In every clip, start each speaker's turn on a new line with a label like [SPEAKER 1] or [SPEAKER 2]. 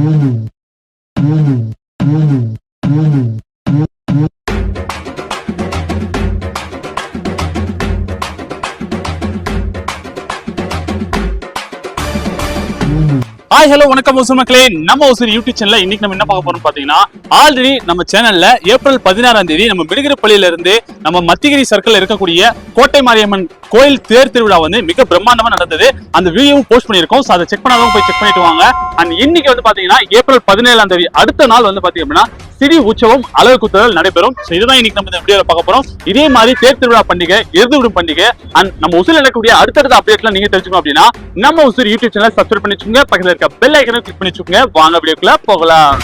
[SPEAKER 1] Mm-hmm. Mm-hmm. Hi hello வணக்கம் ஒசூர் மக்களே. நம்ம ஒசூர் யூடியூப் சேனல்ல இன்னைக்கு நம்ம என்ன பார்க்க போறோம் பாத்தீங்கன்னா ஆல்ரெடி நம்ம சேனல்ல ஏப்ரல் பதினாறாம் தேதி நம்ம மிடுகிரப்பள்ளியில இருந்து நம்ம மத்திகிரி சர்க்கிள் இருக்கக்கூடிய கோட்டை மாரியம்மன் கோயில் தேர் திருவிழா வந்து மிக பிரம்மாண்டமா நடந்தது. அந்த வீடியோவும் போஸ்ட் பண்ணிருக்கோம் ஸோ அதை செக் பண்ணாதவங்க போய் செக் பண்ணிட்டு வாங்க. அண்ட் இன்னைக்கு வந்து பாத்தீங்கன்னா ஏப்ரல் பதினேழாம் தேதி அடுத்த நாள் வந்து பாத்தீங்க அப்படின்னா சிறி உற்சவம் அழகு குத்துதல் நடைபெறும். ஸோ இதுதான் இன்னைக்கு நம்ம இந்த வீடியோல பார்க்க போறோம். இதே மாதிரி தேர் திருவிழா பண்டிகை இறுதி விடும் பண்டிகை அண்ட் நம்ம உசூர் நடக்கக்கூடிய அடுத்தடுத்த அப்டேட்லாம் நீங்க தெரிஞ்சுக்கணும் அப்படின்னா நம்ம உசூர் யூடியூப் சேனல் சப்ஸ்கிரைப் பண்ணி பக்கத்தில் பக்கத்துல இருக்க பெல் ஐக்கனை கிளிக் பண்ணிச்சுங்க வாங்க வீடியோக்குள்ள போகலாம்.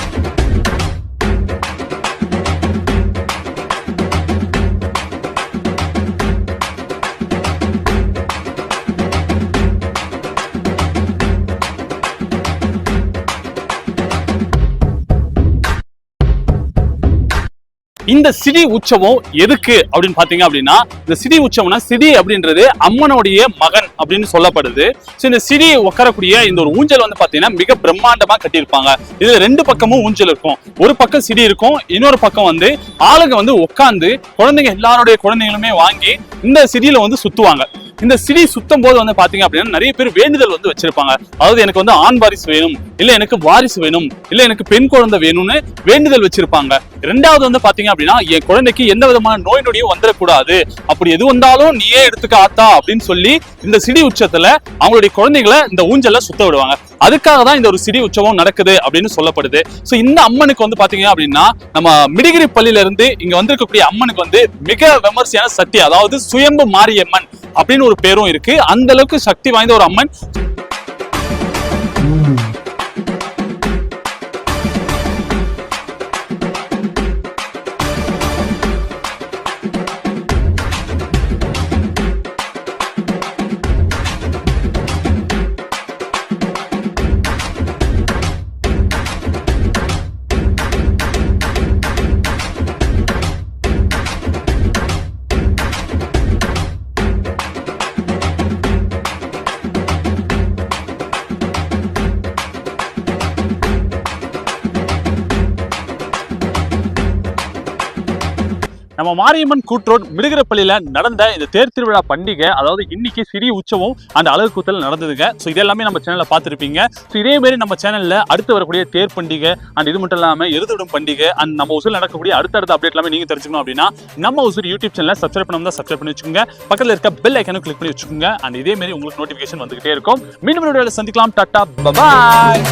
[SPEAKER 1] இந்த சிடி உற்சவம் எதுக்கு அப்படின்னு பாத்தீங்க அப்படின்னா இந்த சிடி உற்சவம்னா சிடி அப்படின்றது அம்மனுடைய மகன் அப்படின்னு சொல்லப்படுது. ஸோ இந்த சிடி உட்காரக்கூடிய இந்த ஒரு ஊஞ்சல் வந்து பாத்தீங்கன்னா மிக பிரம்மாண்டமா கட்டியிருப்பாங்க. இது ரெண்டு பக்கமும் ஊஞ்சல் இருக்கும். ஒரு பக்கம் சிடி இருக்கும் இன்னொரு பக்கம் வந்து ஆளுங்க வந்து உட்காந்து குழந்தைங்க எல்லாருடைய குழந்தைங்களுமே வாங்கி இந்த சிடியில வந்து சுத்துவாங்க. இந்த சிடி சுத்தம் போது வந்து பாத்தீங்க அப்படின்னா நிறைய பேர் வேண்டுதல் வந்து வச்சிருப்பாங்க. அதாவது எனக்கு வந்து ஆண் வாரிசு வேணும் இல்ல எனக்கு வாரிசு வேணும் இல்ல எனக்கு பெண் குழந்தை வேணும்னு வேண்டுதல் வச்சிருப்பாங்க. ரெண்டாவது வந்து பாத்தீங்க அப்படின்னா என் குழந்தைக்கு எந்த விதமான நோய் நொடியும் வந்துடக்கூடாது அப்படி எது வந்தாலும் நீயே எடுத்துக்க ஆத்தா அப்படின்னு சொல்லி இந்த சிடி உச்சத்துல அவங்களுடைய குழந்தைகளை இந்த ஊஞ்சல்ல சுத்த விடுவாங்க. அதுக்காக தான் இந்த ஒரு சிடி உற்சவம் நடக்குது அப்படின்னு சொல்லப்படுது. சோ இந்த அம்மனுக்கு வந்து பாத்தீங்க அப்படின்னா நம்ம மிடிகிரி பள்ளியில இருந்து இங்க வந்திருக்கக்கூடிய அம்மனுக்கு வந்து மிக விமர்சையான சக்தி அதாவது சுயம்பு மாரியம்மன். அப்படின்னு ஒரு பேரும் இருக்கு. அந்த அளவுக்கு சக்தி வாய்ந்த ஒரு அம்மன். நம்ம மாரியம்மன் கூட்ரோட் மிடுகிரப்பள்ளியில நடந்த இந்த தேர் திருவிழா பண்டிகை அதாவது இன்னைக்கு சிறிய உற்சவம் அந்த அழகு கூத்தல் நடந்ததுங்க. ஸோ இதெல்லாமே நம்ம சேனல்ல பார்த்துருப்பீங்க. ஸோ இதே மாதிரி நம்ம சேனல்ல அடுத்து வரக்கூடிய தேர் பண்டிகை அண்ட் இது மட்டும் இல்லாமல் எருதுடும் பண்டிகை அண்ட் நம்ம உசூர் நடக்கக்கூடிய அடுத்தடுத்த அப்டேட் எல்லாமே நீங்க தெரிஞ்சுக்கணும் அப்படின்னா நம்ம உசூர் யூடியூப் சேனலில் சப்ஸ்கிரைப் பண்ணாம தான் சப்ஸ்கிரைப் பண்ணி வச்சுக்கோங்க. பக்கத்தில் இருக்க பெல் ஐக்கனும் கிளிக் பண்ணி வச்சுக்கோங்க. அண்ட் இதே மாதிரி உங்களுக்கு நோட்டிஃபிகேஷன் வந்துகிட்டே இருக்கும். மீண்டும் சந்திக்கலாம். Tata bye bye